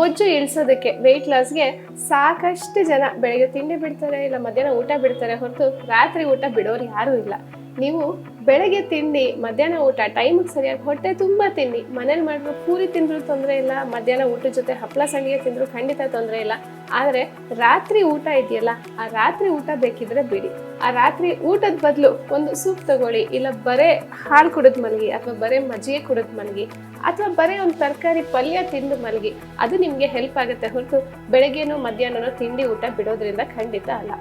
ಬೊಜ್ಜು ಇಳಿಸೋದಕ್ಕೆ ವೆಯ್ಟ್ ಲಾಸ್ಗೆ ಸಾಕಷ್ಟು ಜನ ಬೆಳಗ್ಗೆ ತಿಂಡಿ ಬಿಡ್ತಾರೆ ಇಲ್ಲ ಮಧ್ಯಾಹ್ನ ಊಟ ಬಿಡ್ತಾರೆ ಹೊರತು ರಾತ್ರಿ ಊಟ ಬಿಡೋರು ಯಾರೂ ಇಲ್ಲ. ನೀವು ಬೆಳಗ್ಗೆ ತಿಂಡಿ ಮಧ್ಯಾಹ್ನ ಊಟ ಟೈಮಿಗೆ ಸರಿಯಾಗಿ ಹೊಟ್ಟೆ ತುಂಬ ತಿನ್ನಿ. ಮನೇಲಿ ಮಾಡಿದ್ರು ಪೂರಿ ತಿಂದರೂ ತೊಂದರೆ ಇಲ್ಲ, ಮಧ್ಯಾಹ್ನ ಊಟದ ಜೊತೆ ಹಪ್ಪಳ ಸಂಡಿಗೆ ತಿಂದರೂ ಖಂಡಿತ ತೊಂದರೆ ಇಲ್ಲ. ಆದರೆ ರಾತ್ರಿ ಊಟ ಇದೆಯಲ್ಲ, ಆ ರಾತ್ರಿ ಊಟ ಬೇಕಿದ್ರೆ ಬಿಡಿ. ಆ ರಾತ್ರಿ ಊಟದ ಬದಲು ಒಂದು ಸೂಪ್ ತಗೊಳ್ಳಿ, ಇಲ್ಲ ಬರೇ ಹಾಲು ಕುಡಿದ್ ಮಲಗಿ, ಅಥವಾ ಬರೇ ಮಜ್ಜಿಗೆ ಕುಡಿದ್ ಮಲಗಿ, ಅಥವಾ ಬರೀ ಒಂದು ತರಕಾರಿ ಪಲ್ಯ ತಿಂದು ಮಲಗಿ, ಅದು ನಿಮಗೆ ಹೆಲ್ಪ್ ಆಗುತ್ತೆ ಹೊರತು ಬೆಳಗ್ಗೆನೋ ಮಧ್ಯಾಹ್ನನೂ ತಿಂಡಿ ಊಟ ಬಿಡೋದ್ರಿಂದ ಖಂಡಿತ ಅಲ್ಲ.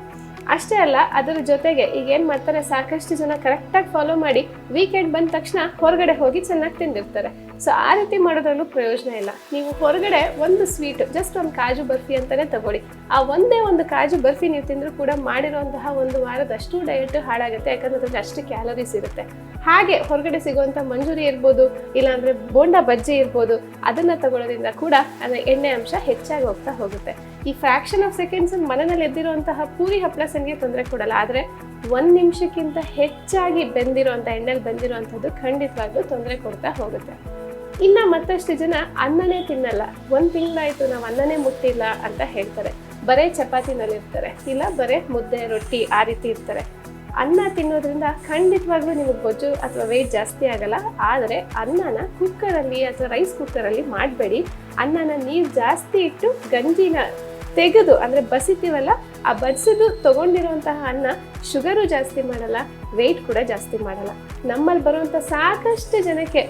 ಅಷ್ಟೇ ಅಲ್ಲ, ಅದರ ಜೊತೆಗೆ ಈಗ ಏನು ಮಾಡ್ತಾರೆ, ಸಾಕಷ್ಟು ಜನ ಕರೆಕ್ಟಾಗಿ ಫಾಲೋ ಮಾಡಿ ವೀಕೆಂಡ್ ಬಂದ ತಕ್ಷಣ ಹೊರಗಡೆ ಹೋಗಿ ಚೆನ್ನಾಗಿ ತಿಂದಿರ್ತಾರೆ. ಸೊ ಆ ರೀತಿ ಮಾಡೋದ್ರಲ್ಲೂ ಪ್ರಯೋಜನ ಇಲ್ಲ. ನೀವು ಹೊರಗಡೆ ಒಂದು ಸ್ವೀಟ್ ಜಸ್ಟ್ ಒಂದು ಕಾಜು ಬರ್ಫಿ ಅಂತಾನೆ ತಗೊಳ್ಳಿ. ಆ ಒಂದೇ ಒಂದು ಕಾಜು ಬರ್ಫಿ ನೀವು ತಿಂದರೂ ಕೂಡ ಮಾಡಿರುವಂತಹ ಒಂದು ವಾರದಷ್ಟು ಡಯಟ್ ಹಾಳಾಗುತ್ತೆ, ಯಾಕಂದ್ರೆ ಅದ್ರಲ್ಲಿ ಅಷ್ಟು ಕ್ಯಾಲರೀಸ್ ಇರುತ್ತೆ. ಹಾಗೆ ಹೊರಗಡೆ ಸಿಗುವಂಥ ಮಂಜೂರಿ ಇರ್ಬೋದು, ಇಲ್ಲಾಂದ್ರೆ ಬೋಂಡ ಬಜ್ಜಿ ಇರ್ಬೋದು, ಅದನ್ನ ತಗೊಳ್ಳೋದ್ರಿಂದ ಕೂಡ ಅದರ ಎಣ್ಣೆ ಅಂಶ ಹೆಚ್ಚಾಗಿ ಹೋಗ್ತಾ ಹೋಗುತ್ತೆ. ಈ ಫ್ರಾಕ್ಷನ್ ಆಫ್ ಸೆಕೆಂಡ್ಸ್ ಮನೆಯಲ್ಲಿ ಎದ್ದಿರುವಂತಹ ಪೂರಿ ಹಪ್ಪಳ ಸಂಗೆ ತೊಂದರೆ ಕೊಡಲ್ಲ. ಆದರೆ ಒಂದು ನಿಮಿಷಕ್ಕಿಂತ ಹೆಚ್ಚಾಗಿ ಬೆಂದಿರುವಂಥ ಎಣ್ಣೆಲಿ ಬೆಂದಿರುವಂಥದ್ದು ಖಂಡಿತವಾಗ್ಲೂ ತೊಂದರೆ ಕೊಡ್ತಾ ಹೋಗುತ್ತೆ. ಇನ್ನ ಮತ್ತಷ್ಟು ಜನ ಅನ್ನನೇ ತಿನ್ನಲ್ಲ. ಒಂದು ತಿಂಗಳಾಯಿತು, ನಾವು ಅನ್ನನೇ ಮುಟ್ಟಿಲ್ಲ ಅಂತ ಹೇಳ್ತಾರೆ. ಬರೇ ಚಪಾತಿನಲ್ಲಿರ್ತಾರೆ ಇಲ್ಲ, ಬರೇ ಮುದ್ದೆ, ರೊಟ್ಟಿ ಆ ರೀತಿ ಇರ್ತಾರೆ. ಅನ್ನ ತಿನ್ನೋದ್ರಿಂದ ಖಂಡಿತವಾಗ್ಲೂ ನಿಮಗೆ ಬೊಜ್ಜು ಅಥವಾ ವೆಯ್ಟ್ ಜಾಸ್ತಿ ಆಗಲ್ಲ. ಆದರೆ ಅನ್ನನ ಕುಕ್ಕರಲ್ಲಿ ಅಥವಾ ರೈಸ್ ಕುಕ್ಕರಲ್ಲಿ ಮಾಡಬೇಡಿ. ಅನ್ನನ ನೀರು ಜಾಸ್ತಿ ಇಟ್ಟು ಗಂಜಿನ ತೆಗೆದು, ಅಂದರೆ ಬಸಿತೀವಲ್ಲ, ಆ ಬಸಿದು ತೊಗೊಂಡಿರುವಂತಹ ಅನ್ನ ಶುಗರು ಜಾಸ್ತಿ ಮಾಡಲ್ಲ ವೆಯ್ಟ್ ಕೂಡ ಜಾಸ್ತಿ ಮಾಡಲ್ಲ. ನಮ್ಮಲ್ಲಿ ಬರುವಂಥ ಸಾಕಷ್ಟು ಜನಕ್ಕೆ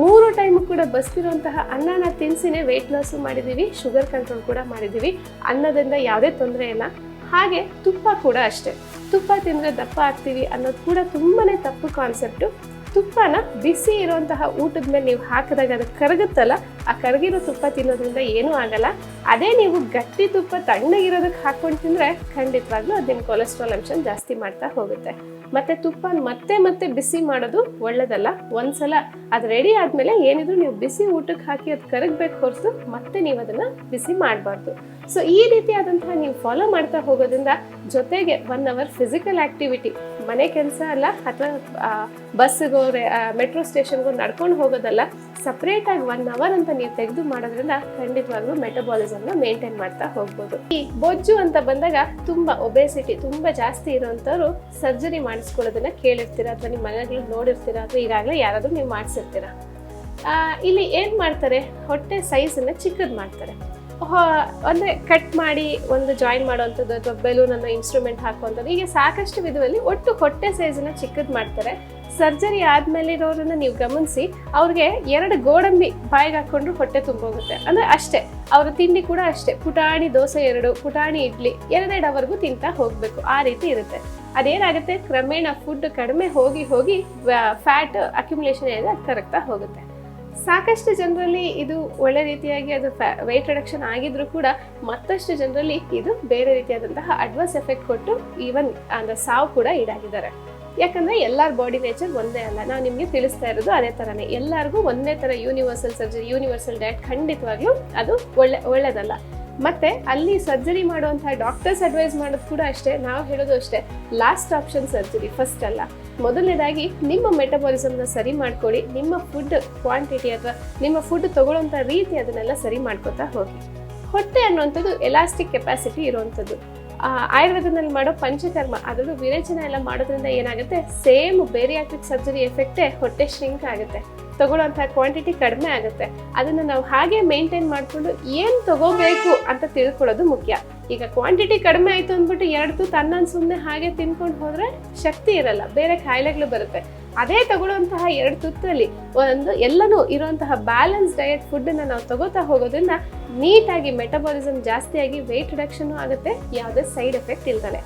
ಮೂರು ಟೈಮ್ ಕೂಡ ಬಸ್ತಿರುವಂತಹ ಅನ್ನನ ತಿನ್ಸಿನೇ ವೆಯ್ಟ್ ಲಾಸು ಮಾಡಿದ್ದೀವಿ ಶುಗರ್ ಕಂಟ್ರೋಲ್ ಕೂಡ ಮಾಡಿದ್ದೀವಿ ಅನ್ನದಿಂದ ಯಾವುದೇ ತೊಂದರೆ ಇಲ್ಲ. ಹಾಗೆ ತುಪ್ಪ ಕೂಡ ಅಷ್ಟೇ. ತುಪ್ಪ ತಿಂದರೆ ದಪ್ಪ ಆಗ್ತೀವಿ ಅನ್ನೋದು ಕೂಡ ತುಂಬಾ ತಪ್ಪು ಕಾನ್ಸೆಪ್ಟು ತುಪ್ಪನ ಬಿಸಿ ಇರುವಂತಹ ಊಟದ ಮೇಲೆ ನೀವು ಹಾಕಿದಾಗ ಅದು ಕರಗುತ್ತಲ್ಲ, ಆ ಕರಗಿರೋ ತುಪ್ಪ ತಿನ್ನೋದ್ರಿಂದ ಏನೂ ಆಗಲ್ಲ. ಅದೇ ನೀವು ಗಟ್ಟಿ ತುಪ್ಪ ತಣ್ಣಗಿರೋದಕ್ಕೆ ಹಾಕ್ಕೊಂಡು ತಿಂದರೆ ಖಂಡಿತವಾಗ್ಲೂ ಅದು ನಿಮ್ಮ ಕೊಲೆಸ್ಟ್ರಾಲ್ ಅಂಶ ಜಾಸ್ತಿ ಮಾಡ್ತಾ ಹೋಗುತ್ತೆ. ಮತ್ತು ತುಪ್ಪ ಮತ್ತೆ ಮತ್ತೆ ಬಿಸಿ ಮಾಡೋದು ಒಳ್ಳೇದಲ್ಲ. ಒಂದ್ಸಲ ಅದು ರೆಡಿ ಆದಮೇಲೆ ಏನಿದ್ರು ನೀವು ಬಿಸಿ ಊಟಕ್ಕೆ ಹಾಕಿ ಅದು ಕರಗಬೇಕು ಹೊರತು ಮತ್ತೆ ನೀವು ಅದನ್ನು ಬಿಸಿ ಮಾಡಬಾರ್ದು. ಸೊ ಈ ರೀತಿಯಾದಂತಹ ನೀವು ಫಾಲೋ ಮಾಡ್ತಾ ಹೋಗೋದ್ರಿಂದ ಜೊತೆಗೆ ಒನ್ ಅವರ್ ಫಿಸಿಕಲ್ ಆಕ್ಟಿವಿಟಿ ಮನೆ ಕೆಲಸ ಅಲ್ಲ, ಅಥವಾ ಬಸ್ಸಿಗೋ ಮೆಟ್ರೋ ಸ್ಟೇಷನ್ಗೋ ನಡ್ಕೊಂಡು ಹೋಗೋದಲ್ಲ ಸಪ್ರೇಟಾಗಿ ಒನ್ ಅವರ್ ಅಂತ ನೀವು ತೆಗೆದು ಮಾಡೋದ್ರಿಂದ ಖಂಡಿತವಾಗ್ಲೂ ಮೆಟಬಾಲಿಸಮ್ನ ಮೇಂಟೈನ್ ಮಾಡ್ತಾ ಹೋಗ್ಬೋದು. ಈ ಬೊಜ್ಜು ಅಂತ ಬಂದಾಗ ತುಂಬಾ ಒಬೆಸಿಟಿ ತುಂಬಾ ಜಾಸ್ತಿ ಇರುವಂತವ್ರು ಸರ್ಜರಿ ಮಾಡಿಸ್ಕೊಳ್ಳೋದನ್ನ ಕೇಳಿರ್ತೀರ, ಅಥವಾ ನಿಮ್ಮ ಮನೆಗಳು ನೋಡಿರ್ತೀರ, ಅಥವಾ ಈಗಾಗಲೇ ಯಾರಾದರೂ ನೀವು ಮಾಡಿಸಿರ್ತೀರ? ಇಲ್ಲಿ ಏನ್ ಮಾಡ್ತಾರೆ? ಹೊಟ್ಟೆ ಸೈಜನ್ನ ಚಿಕ್ಕದ್ ಮಾಡ್ತಾರೆ. ಅಂದ್ರೆ ಕಟ್ ಮಾಡಿ ಒಂದು ಜಾಯಿನ್ ಮಾಡುವಂಥದ್ದು ಅಥವಾ ಬೆಲೂನ್ ಅನ್ನೋ ಇನ್ಸ್ಟ್ರೂಮೆಂಟ್ ಹಾಕುವಂಥದ್ದು, ಹೀಗೆ ಸಾಕಷ್ಟು ವಿಧದಲ್ಲಿ ಒಟ್ಟು ಹೊಟ್ಟೆ ಸೈಜನ್ನ ಚಿಕ್ಕದ್ ಮಾಡ್ತಾರೆ. ಸರ್ಜರಿ ಆದ್ಮೇಲೆ ಇರೋರನ್ನ ನೀವು ಗಮನಿಸಿ, ಅವ್ರಿಗೆ ಎರಡು ಗೋಡಂಬಿ ಬಾಯಿಗೆ ಹಾಕೊಂಡ್ರು ಹೊಟ್ಟೆ ತುಂಬೋಗುತ್ತೆ. ಅಂದ್ರೆ ಅಷ್ಟೇ, ಅವ್ರ ತಿಂಡಿ ಕೂಡ ಅಷ್ಟೇ. ಪುಟಾಣಿ ದೋಸೆ ಎರಡು, ಪುಟಾಣಿ ಇಡ್ಲಿ ಎರಡೆರಡವರೆಗೂ ತಿಂತಾ ಹೋಗ್ಬೇಕು. ಆ ರೀತಿ ಇರುತ್ತೆ. ಅದೇನಾಗುತ್ತೆ? ಕ್ರಮೇಣ ಫುಡ್ ಕಡಿಮೆ ಹೋಗಿ ಹೋಗಿ ಫ್ಯಾಟ್ ಅಕ್ಯುಮುಲೇಷನ್ ಅದು ಕರಗ್ತಾ ಹೋಗುತ್ತೆ. ಸಾಕಷ್ಟು ಜನರಲ್ಲಿ ಇದು ಒಳ್ಳೆ ರೀತಿಯಾಗಿ ಅದು ವೆಯ್ಟ್ ರಿಡಕ್ಷನ್ ಆಗಿದ್ರು ಕೂಡ ಮತ್ತಷ್ಟು ಜನರಲ್ಲಿ ಇದು ಬೇರೆ ರೀತಿಯಾದಂತಹ ಅಡ್ವರ್ಸ್ ಎಫೆಕ್ಟ್ ಕೊಟ್ಟು ಈವನ್ ಅಂದ್ರೆ ಸಾವು ಕೂಡ ಈಡಾಗಿದ್ದಾರೆ. ಯಾಕಂದ್ರೆ ಎಲ್ಲರ ಬಾಡಿ ನೇಚರ್ ಒಂದೇ ಅಲ್ಲ. ನಾವು ನಿಮಗೆ ತಿಳಿಸ್ತಾ ಇರೋದು ಅದೇ ಥರನೇ ಎಲ್ಲರಿಗೂ ಒಂದೇ ಥರ ಯೂನಿವರ್ಸಲ್ ಸರ್ಜರಿ ಯೂನಿವರ್ಸಲ್ ಡಯಟ್ ಖಂಡಿತವಾಗ್ಲೂ ಅದು ಒಳ್ಳೆ, ಒಳ್ಳೇದಲ್ಲ. ಮತ್ತೆ ಅಲ್ಲಿ ಸರ್ಜರಿ ಮಾಡುವಂತಹ ಡಾಕ್ಟರ್ಸ್ ಅಡ್ವೈಸ್ ಮಾಡೋದು ಕೂಡ ಅಷ್ಟೇ. ನಾವು ಹೇಳೋದು ಅಷ್ಟೇ. ಲಾಸ್ಟ್ ಆಪ್ಷನ್ ಸರ್ಜರಿ ಫಸ್ಟ್ ಅಲ್ಲ. ಮೊದಲನೇದಾಗಿ ನಿಮ್ಮ ಮೆಟಬಾಲಿಸಮ್ನ ಸರಿ ಮಾಡ್ಕೊಳ್ಳಿ. ನಿಮ್ಮ ಫುಡ್ ಕ್ವಾಂಟಿಟಿ ಅಥವಾ ನಿಮ್ಮ ಫುಡ್ ತಗೊಳ್ಳೋಂಥ ರೀತಿ ಅದನ್ನೆಲ್ಲ ಸರಿ ಮಾಡ್ಕೋತಾ ಹೋಗಿ. ಹೊಟ್ಟೆ ಅನ್ನುವಂಥದ್ದು ಎಲಾಸ್ಟಿಕ್ ಕೆಪಾಸಿಟಿ ಇರುವಂಥದ್ದು. ಆಯುರ್ವೇದದಲ್ಲಿ ಮಾಡೋ ಪಂಚಕರ್ಮ, ಅದರಲ್ಲೂ ವಿರೇಚನ ಎಲ್ಲ ಮಾಡೋದ್ರಿಂದ ಏನಾಗುತ್ತೆ? ಸೇಮ್ ಬೇರಿಯಾಟ್ರಿಕ್ ಸರ್ಜರಿ ಎಫೆಕ್ಟೇ ಹೊಟ್ಟೆ ಶ್ರಿಂಕ್ ಆಗುತ್ತೆ. ತಗೊಳ್ಳೋಂಥ ಕ್ವಾಂಟಿಟಿ ಕಡಿಮೆ ಆಗುತ್ತೆ. ಅದನ್ನು ನಾವು ಹಾಗೆ ಮೇಂಟೈನ್ ಮಾಡಿಕೊಂಡು ಏನು ತಗೋಬೇಕು ಅಂತ ತಿಳ್ಕೊಳ್ಳೋದು ಮುಖ್ಯ. ಈಗ ಕ್ವಾಂಟಿಟಿ ಕಡಿಮೆ ಆಯಿತು ಅಂದ್ಬಿಟ್ಟು ಎರಡು ತುತ್ತು ಅನ್ನ ಸುಮ್ಮನೆ ಹಾಗೆ ತಿನ್ಕೊಂಡು ಹೋದರೆ ಶಕ್ತಿ ಇರಲ್ಲ, ಬೇರೆ ಕಾಯಿಲೆಗಳು ಬರುತ್ತೆ. ಅದೇ ತಗೊಳ್ಳುವಂತಹ ಎರಡು ತುತ್ತಲ್ಲಿ ಒಂದು ಎಲ್ಲನೂ ಇರುವಂತಹ ಬ್ಯಾಲೆನ್ಸ್ ಡಯಟ್ ಫುಡ್ಡನ್ನು ನಾವು ತಗೋತಾ ಹೋಗೋದ್ರಿಂದ ನೀಟಾಗಿ ಮೆಟಬಾಲಿಸಮ್ ಜಾಸ್ತಿಯಾಗಿ ವೆಯ್ಟ್ ರಿಡಕ್ಷನ್ ಆಗುತ್ತೆ, ಯಾವುದೇ ಸೈಡ್ ಎಫೆಕ್ಟ್ ಇಲ್ದಲೆ